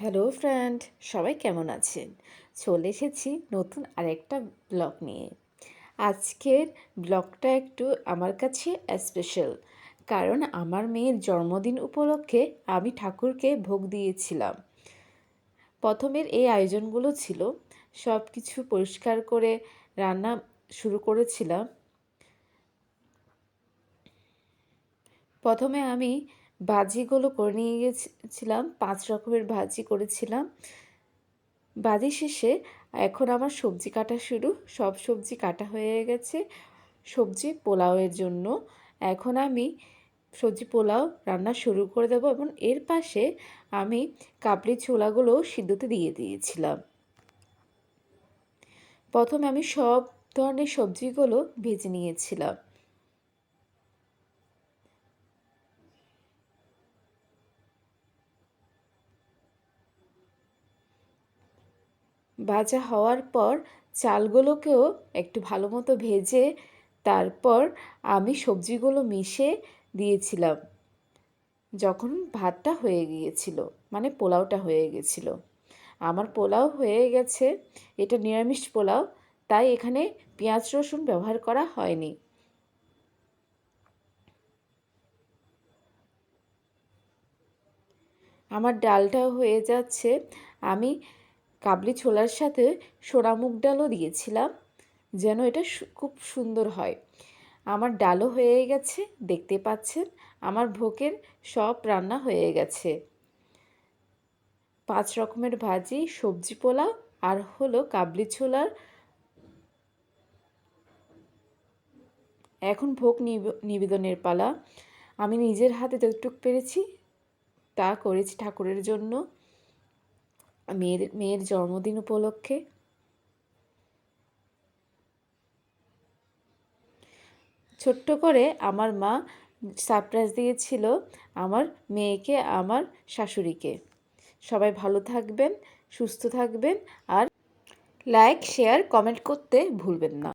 Hello friend, সবাই কেমন আছেন? চলে এসেছি নতুন আরেকটা ব্লগ নিয়ে। আজকের ব্লগটা একটু আমার কাছে স্পেশাল কারণ আমার মেয়ের জন্মদিন উপলক্ষে আমি ঠাকুরকে ভোগ দিয়েছিলাম। প্রথমের এই আয়োজনগুলো ছিল সব কিছু পরিষ্কার করে রান্না শুরু করেছিলাম। প্রথমে আমি ভাজিগুলো করে নিয়ে গেছিলাম পাঁচ রকমের ভাজি করেছিলাম। ভাজি শেষে এখন আমার সবজি কাটা শুরু, সব সবজি কাটা হয়ে গেছে, সবজি পোলাওয়ের জন্য। এখন আমি সবজি পোলাও রান্না শুরু করে দেবো এবং এর পাশে আমি কাবলি ছোলাগুলো সিদ্ধতে দিয়ে দিয়েছিলাম। প্রথমে আমি সব ধরনের সবজিগুলো ভেজে নিয়েছিলাম। ভাজা হওয়ার পর চালগুলোকেও একটু ভালো মতো ভেজে তারপর আমি সবজিগুলো মিশে দিয়েছিলাম। যখন ভাতটা হয়ে গিয়েছিল মানে পোলাওটা হয়ে গেছিল আমার পোলাও হয়ে গেছে, এটা নিরামিষ পোলাও, তাই এখানে পেঁয়াজ রসুন ব্যবহার করা হয়নি। আমার ডালটাও হয়ে যাচ্ছে, আমি কাবলি ছোলার সাথে সোনা মুগ ডালও দিয়েছিলাম। যেন এটা খুব সুন্দর হয়। আমার ডালও হয়ে গেছে, দেখতে পাচ্ছেন? আমার ভোগের সব রান্না হয়ে গেছে। পাঁচ রকমের ভাজি, সবজি পোলাও আর হলো কাবলি ছোলার। এখন ভোগ নিবেদনের পালা। আমি নিজের হাতে যতটুক পেরেছি, তা করেছি ঠাকুরের জন্য। মেয়ের মেয়ের জন্মদিন উপলক্ষে? ছোট্ট করে আমার মা সারপ্রাইজ দিয়েছিল আমার মেয়েকে, আমার শাশুড়িকে। সবাই ভালো থাকবেন, সুস্থ থাকবেন আর লাইক শেয়ার কমেন্ট করতে ভুলবেন না।